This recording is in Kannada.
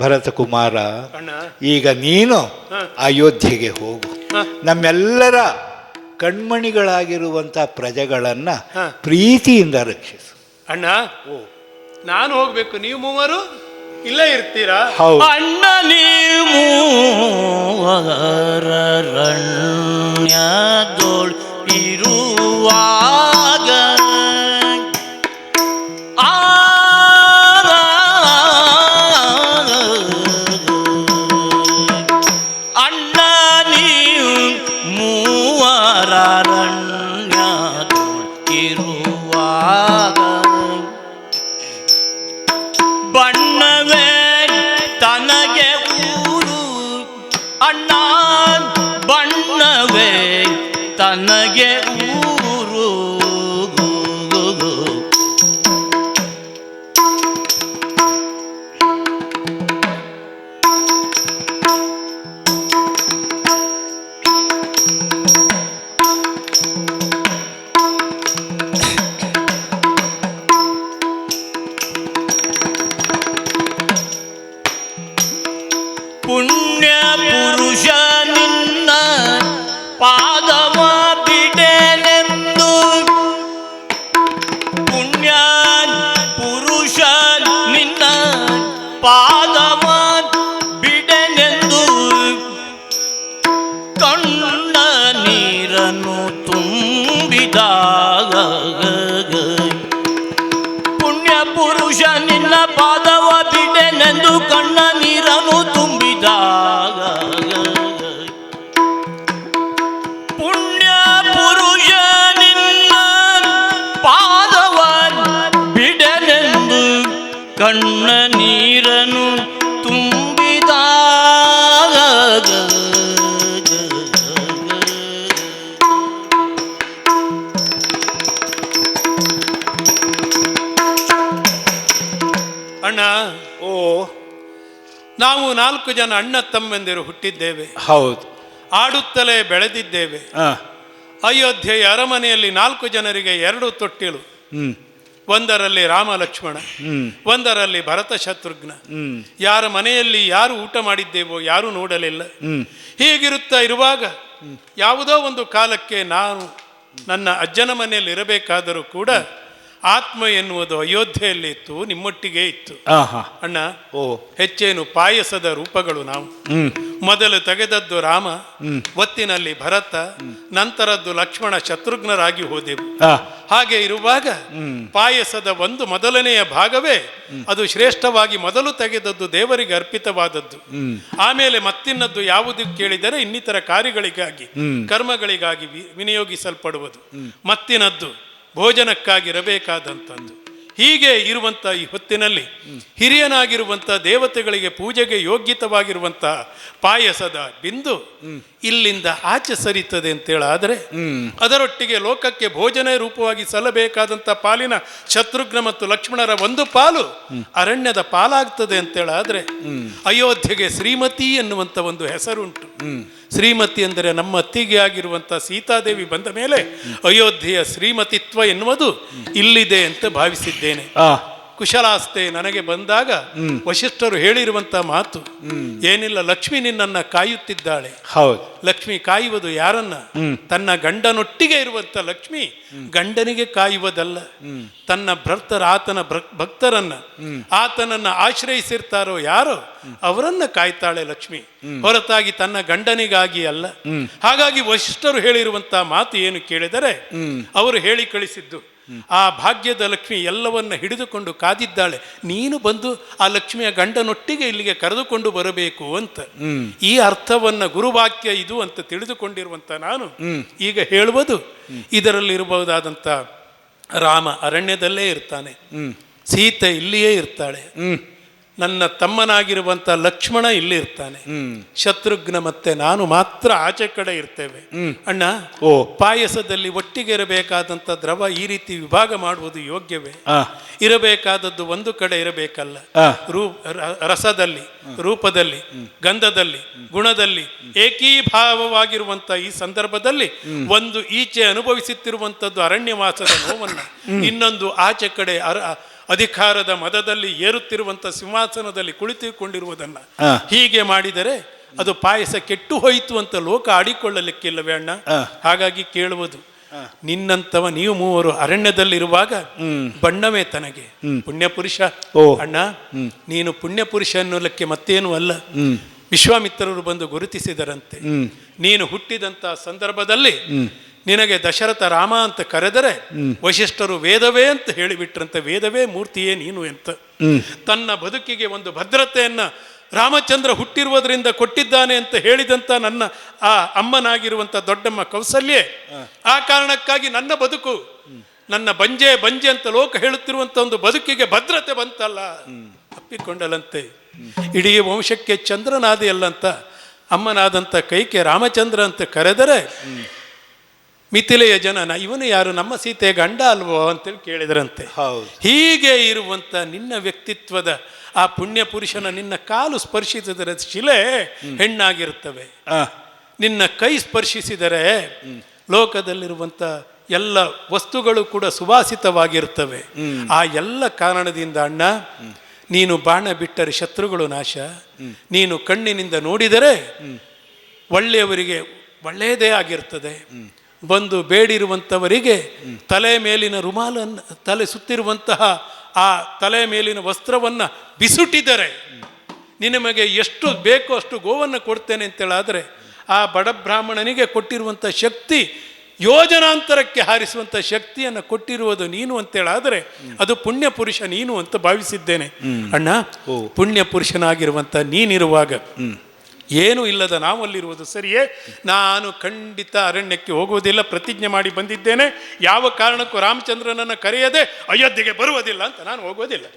ಭರತ ಕುಮಾರ ಅಣ್ಣ. ಈಗ ನೀನು. ಅಯೋಧ್ಯೆಗೆ ಹೋಗು. ನಮ್ಮೆಲ್ಲರ ಕಣ್ಮಣಿಗಳಾಗಿರುವಂಥ ಪ್ರಜೆಗಳನ್ನ. ಪ್ರೀತಿಯಿಂದ ರಕ್ಷಿಸು. ಅಣ್ಣ ಓ. ನಾನು ಹೋಗ್ಬೇಕು. ನೀವು ಮೂವರು ಇಲ್ಲೇ ಇರ್ತೀರಾ? ಹೌದು. ಅಣ್ಣ ನೀವು ಇರುವಾಗ ಬಣ್ಣವೇ ತನಗೆ ಊರು ಅಣ್ಣ ಬಣ್ಣವೇ ತನಗೆ ಊರು. ಕಣ್ಣ ನೀರನು ತುಂಬಿದಾಗ ಅಣ್ಣ ಓ ನಾವು ನಾಲ್ಕು ಜನ ಅಣ್ಣ ತಮ್ಮಂದಿರು ಹುಟ್ಟಿದ್ದೇವೆ. ಹೌದು. ಆಡುತ್ತಲೇ ಬೆಳೆದಿದ್ದೇವೆ. ಅಯೋಧ್ಯೆಯ ಅರಮನೆಯಲ್ಲಿ ನಾಲ್ಕು ಜನರಿಗೆ ಎರಡು ತೊಟ್ಟಿಲು. ಹ್ಮ್. ಒಂದರಲ್ಲಿ ರಾಮ ಲಕ್ಷ್ಮಣ ಒಂದರಲ್ಲಿ ಭರತ ಶತ್ರುಘ್ನ. ಯಾರ ಮನೆಯಲ್ಲಿ ಯಾರು ಊಟ ಮಾಡಿದ್ದೇವೋ ಯಾರೂ ನೋಡಲಿಲ್ಲ. ಹೀಗಿರುತ್ತಾ ಇರುವಾಗ ಯಾವುದೋ ಒಂದು ಕಾಲಕ್ಕೆ ನಾನು ನನ್ನ ಅಜ್ಜನ ಮನೆಯಲ್ಲಿ ಇರಬೇಕಾದರೂ ಕೂಡ ಆತ್ಮ ಎನ್ನುವುದು ಅಯೋಧ್ಯೆಯಲ್ಲಿ ಇತ್ತು ನಿಮ್ಮೊಟ್ಟಿಗೆ ಇತ್ತು. ಅಣ್ಣ ಓ. ಹೆಚ್ಚೇನು ಪಾಯಸದ ರೂಪಗಳು ನಾವು. ಮೊದಲು ತೆಗೆದದ್ದು ರಾಮ. ಒತ್ತಿನಲ್ಲಿ ಭರತ ನಂತರದ್ದು ಲಕ್ಷ್ಮಣ ಶತ್ರುಘ್ನರಾಗಿ ಹೋದೆವು. ಹಾಗೆ ಇರುವಾಗ ಪಾಯಸದ ಒಂದು ಮೊದಲನೆಯ ಭಾಗವೇ ಅದು ಶ್ರೇಷ್ಠವಾಗಿ ಮೊದಲು ತೆಗೆದದ್ದು ದೇವರಿಗೆ ಅರ್ಪಿತವಾದದ್ದು. ಆಮೇಲೆ ಮತ್ತಿನ್ನದ್ದು ಯಾವುದು ಕೇಳಿದರೆ ಇನ್ನಿತರ ಕಾರ್ಯಗಳಿಗಾಗಿ ಕರ್ಮಗಳಿಗಾಗಿ ವಿನಿಯೋಗಿಸಲ್ಪಡುವುದು. ಮತ್ತಿನದ್ದು ಭೋಜನಕ್ಕಾಗಿರಬೇಕಾದಂಥದ್ದು ಹೀಗೆ ಇರುವಂಥ ಈ ಹೊತ್ತಿನಲ್ಲಿ ಹಿರಿಯನಾಗಿರುವಂಥ ದೇವತೆಗಳಿಗೆ ಪೂಜೆಗೆ ಯೋಗ್ಯತವಾಗಿರುವಂಥ ಪಾಯಸದ ಬಿಂದು ಇಲ್ಲಿಂದ ಆಚೆ ಸರಿತದೆ ಅಂತೇಳಾದರೆ ಅದರೊಟ್ಟಿಗೆ ಲೋಕಕ್ಕೆ ಭೋಜನ ರೂಪವಾಗಿ ಸಲ್ಲಬೇಕಾದಂಥ ಪಾಲಿನ ಶತ್ರುಘ್ನ ಮತ್ತು ಲಕ್ಷ್ಮಣರ ಒಂದು ಪಾಲು ಅರಣ್ಯದ ಪಾಲಾಗ್ತದೆ ಅಂತೇಳಾದರೆ ಅಯೋಧ್ಯೆಗೆ ಶ್ರೀಮತಿ ಎನ್ನುವಂಥ ಒಂದು ಹೆಸರುಂಟು. ಶ್ರೀಮತಿ ಅಂದರೆ ನಮ್ಮ ಅತ್ತಿಗೆ ಆಗಿರುವಂಥ ಸೀತಾದೇವಿ ಬಂದ ಮೇಲೆ ಅಯೋಧ್ಯೆಯ ಶ್ರೀಮತಿತ್ವ ಎನ್ನುವುದು ಇಲ್ಲಿದೆ ಅಂತ ಭಾವಿಸಿದ್ದೇನೆ. ಆ. ಕುಶಲಾಸ್ತೆ ನನಗೆ ಬಂದಾಗ ವಶಿಷ್ಠರು ಹೇಳಿರುವಂತ ಮಾತು ಏನಿಲ್ಲ ಲಕ್ಷ್ಮಿ ನಿನ್ನನ್ನ ಕಾಯುತ್ತಿದ್ದಾಳೆ. ಹೌದು. ಲಕ್ಷ್ಮಿ ಕಾಯುವುದು ಯಾರನ್ನ? ತನ್ನ ಗಂಡನೊಟ್ಟಿಗೆ ಇರುವಂತ ಲಕ್ಷ್ಮಿ ಗಂಡನಿಗೆ ಕಾಯುವುದಲ್ಲ. ತನ್ನ ಭಕ್ತರ ಆತನ ಭಕ್- ಭಕ್ತರನ್ನ ಆತನನ್ನ ಆಶ್ರಯಿಸಿರ್ತಾರೋ ಯಾರೋ ಅವರನ್ನ ಕಾಯ್ತಾಳೆ ಲಕ್ಷ್ಮಿ. ಹೊರತಾಗಿ ತನ್ನ ಗಂಡನಿಗಾಗಿ ಅಲ್ಲ. ಹಾಗಾಗಿ ವಶಿಷ್ಠರು ಹೇಳಿರುವಂತ ಮಾತು ಏನು ಕೇಳಿದರೆ ಅವರು ಹೇಳಿ ಕಳಿಸಿದ್ದು ಆ ಭಾಗ್ಯದ ಲಕ್ಷ್ಮಿ ಎಲ್ಲವನ್ನ ಹಿಡಿದುಕೊಂಡು ಕಾದಿದ್ದಾಳೆ. ನೀನು ಬಂದು ಆ ಲಕ್ಷ್ಮಿಯ ಗಂಡನೊಟ್ಟಿಗೆ ಇಲ್ಲಿಗೆ ಕರೆದುಕೊಂಡು ಬರಬೇಕು ಅಂತ. ಈ ಅರ್ಥವನ್ನ ಗುರುವಾಕ್ಯ ಇದು ಅಂತ ತಿಳಿದುಕೊಂಡಿರುವಂತ ನಾನು ಈಗ ಹೇಳುವುದು. ಇದರಲ್ಲಿರಬಹುದಾದಂಥ ರಾಮ ಅರಣ್ಯದಲ್ಲೇ ಇರ್ತಾನೆ. ಸೀತೆ ಇಲ್ಲಿಯೇ ಇರ್ತಾಳೆ. ಹ್ಮ್. ನನ್ನ ತಮ್ಮನಾಗಿರುವಂಥ ಲಕ್ಷ್ಮಣ ಇಲ್ಲಿ ಇರ್ತಾನೆ ಶತ್ರುಘ್ನ ಮತ್ತೆ ನಾನು ಮಾತ್ರ ಆಚೆ ಕಡೆ ಇರ್ತೇವೆ. ಅಣ್ಣ ಓ. ಪಾಯಸದಲ್ಲಿ ಒಟ್ಟಿಗೆ ಇರಬೇಕಾದಂಥ ದ್ರವ ಈ ರೀತಿ ವಿಭಾಗ ಮಾಡುವುದು ಯೋಗ್ಯವೇ? ಇರಬೇಕಾದದ್ದು ಒಂದು ಕಡೆ ಇರಬೇಕಲ್ಲ. ರೂ ರಸದಲ್ಲಿ ರೂಪದಲ್ಲಿ ಗಂಧದಲ್ಲಿ ಗುಣದಲ್ಲಿ ಏಕೀಭಾವವಾಗಿರುವಂತ ಈ ಸಂದರ್ಭದಲ್ಲಿ ಒಂದು ಈಚೆ ಅನುಭವಿಸುತ್ತಿರುವಂತದ್ದು ಅರಣ್ಯವಾಸದ ನೋವನ್ನ. ಇನ್ನೊಂದು ಆಚೆ ಕಡೆ ಅರ ಅಧಿಕಾರದ ಮದದಲ್ಲಿ ಏರುತ್ತಿರುವಂಥ ಸಿಂಹಾಸನದಲ್ಲಿ ಕುಳಿತುಕೊಂಡಿರುವುದನ್ನು ಹೀಗೆ ಮಾಡಿದರೆ ಅದು ಪಾಯಸ ಕೆಟ್ಟು ಹೋಯಿತು ಅಂತ ಲೋಕ ಆಡಿಕೊಳ್ಳಲಿಕ್ಕಿಲ್ಲವೇ ಅಣ್ಣ? ಹಾಗಾಗಿ ಕೇಳುವುದು ನಿನ್ನಂತವ ನೀವು ಮೂವರು ಅರಣ್ಯದಲ್ಲಿರುವಾಗ ಬಣ್ಣವೇ ತನಗೆ. ಪುಣ್ಯ ಪುರುಷ ಓ. ಅಣ್ಣ ನೀನು ಪುಣ್ಯ ಪುರುಷ ಅನ್ನೋಲಕ್ಕೆ ಮತ್ತೇನು ಅಲ್ಲ. ವಿಶ್ವಾಮಿತ್ರರು ಬಂದು ಗುರುತಿಸಿದರಂತೆ. ನೀನು ಹುಟ್ಟಿದಂತ ಸಂದರ್ಭದಲ್ಲಿ ನಿನಗೆ ದಶರಥ ರಾಮ ಅಂತ ಕರೆದರೆ ವಶಿಷ್ಠರು ವೇದವೇ ಅಂತ ಹೇಳಿಬಿಟ್ರಂತೆ ವೇದವೇ ಮೂರ್ತಿಯೇ ನೀನು ಅಂತ. ತನ್ನ ಬದುಕಿಗೆ ಒಂದು ಭದ್ರತೆಯನ್ನ ರಾಮಚಂದ್ರ ಹುಟ್ಟಿರುವುದರಿಂದ ಕೊಟ್ಟಿದ್ದಾನೆ ಅಂತ ಹೇಳಿದಂತ ನನ್ನ ಆ ಅಮ್ಮನಾಗಿರುವಂತ ದೊಡ್ಡಮ್ಮ ಕೌಸಲ್ಯೆ ಆ ಕಾರಣಕ್ಕಾಗಿ ನನ್ನ ಬದುಕು ನನ್ನ ಬಂಜೆ ಬಂಜೆ ಅಂತ ಲೋಕ ಹೇಳುತ್ತಿರುವಂತ ಒಂದು ಬದುಕಿಗೆ ಭದ್ರತೆ ಬಂತಲ್ಲ. ಅಪ್ಪಿಕೊಂಡಲಂತೆ ಇಡೀ ವಂಶಕ್ಕೆ ಚಂದ್ರನಾದೆಯಲ್ಲಂತ ಅಮ್ಮನಾದಂತ ಅಮ್ಮನಾದಂಥ ಕೈಕೆ ರಾಮಚಂದ್ರ ಅಂತ ಕರೆದರೆ ಮಿಥಿಲೆಯ ಜನನ ಇವನು ಯಾರು? ನಮ್ಮ ಸೀತೆ ಗಂಡ ಅಲ್ವೋ? ಅಂತೇಳಿ ಕೇಳಿದರಂತೆ. ಹೌದು. ಹೀಗೆ ಇರುವಂತ ನಿನ್ನ ವ್ಯಕ್ತಿತ್ವದ ಆ ಪುಣ್ಯ ಪುರುಷನ ನಿನ್ನ ಕಾಲು ಸ್ಪರ್ಶಿಸಿದರೆ ಶಿಲೆ ಹೆಣ್ಣಾಗಿರುತ್ತವೆ. ನಿನ್ನ ಕೈ ಸ್ಪರ್ಶಿಸಿದರೆ ಲೋಕದಲ್ಲಿರುವಂಥ ಎಲ್ಲ ವಸ್ತುಗಳು ಕೂಡ ಸುವಾಸಿತವಾಗಿರುತ್ತವೆ. ಆ ಎಲ್ಲ ಕಾರಣದಿಂದ ಅಣ್ಣ ನೀನು ಬಾಣ ಬಿಟ್ಟರೆ ಶತ್ರುಗಳು ನಾಶ. ನೀನು ಕಣ್ಣಿನಿಂದ ನೋಡಿದರೆ ಒಳ್ಳೆಯವರಿಗೆ ಒಳ್ಳೆಯದೇ ಆಗಿರ್ತದೆ ಬಂದು ಬೇಡಿರುವಂಥವರಿಗೆ ತಲೆ ಮೇಲಿನ ರುಮಾಲನ್ನು ತಲೆ ಸುತ್ತಿರುವಂತಹ ಆ ತಲೆ ಮೇಲಿನ ವಸ್ತ್ರವನ್ನು ಬಿಸುಟಿದರೆ ನಿನಮಗೆ ಎಷ್ಟು ಬೇಕೋ ಅಷ್ಟು ಗೋವನ್ನು ಕೊಡ್ತೇನೆ ಅಂತೇಳಾದರೆ ಆ ಬಡ ಬ್ರಾಹ್ಮಣನಿಗೆ ಕೊಟ್ಟಿರುವಂಥ ಶಕ್ತಿ ಯೋಜನಾಂತರಕ್ಕೆ ಹಾರಿಸುವಂಥ ಶಕ್ತಿಯನ್ನು ಕೊಟ್ಟಿರುವುದು ನೀನು ಅಂತೇಳಾದರೆ ಅದು ಪುಣ್ಯ ಪುರುಷ ನೀನು ಅಂತ ಭಾವಿಸಿದ್ದೇನೆ. ಅಣ್ಣ ಪುಣ್ಯ ಪುರುಷನಾಗಿರುವಂಥ ನೀನಿರುವಾಗ ಏನೂ ಇಲ್ಲದ ನಾವಲ್ಲಿರುವುದು ಸರಿಯೇ? ನಾನು ಖಂಡಿತ ಅರಣ್ಯಕ್ಕೆ ಹೋಗುವುದಿಲ್ಲ, ಪ್ರತಿಜ್ಞೆ ಮಾಡಿ ಬಂದಿದ್ದೇನೆ. ಯಾವ ಕಾರಣಕ್ಕೂ ರಾಮಚಂದ್ರನನ್ನು ಕರೆಯದೆ ಅಯೋಧ್ಯೆಗೆ ಬರುವುದಿಲ್ಲ ಅಂತ ನಾನು ಹೋಗೋದಿಲ್ಲ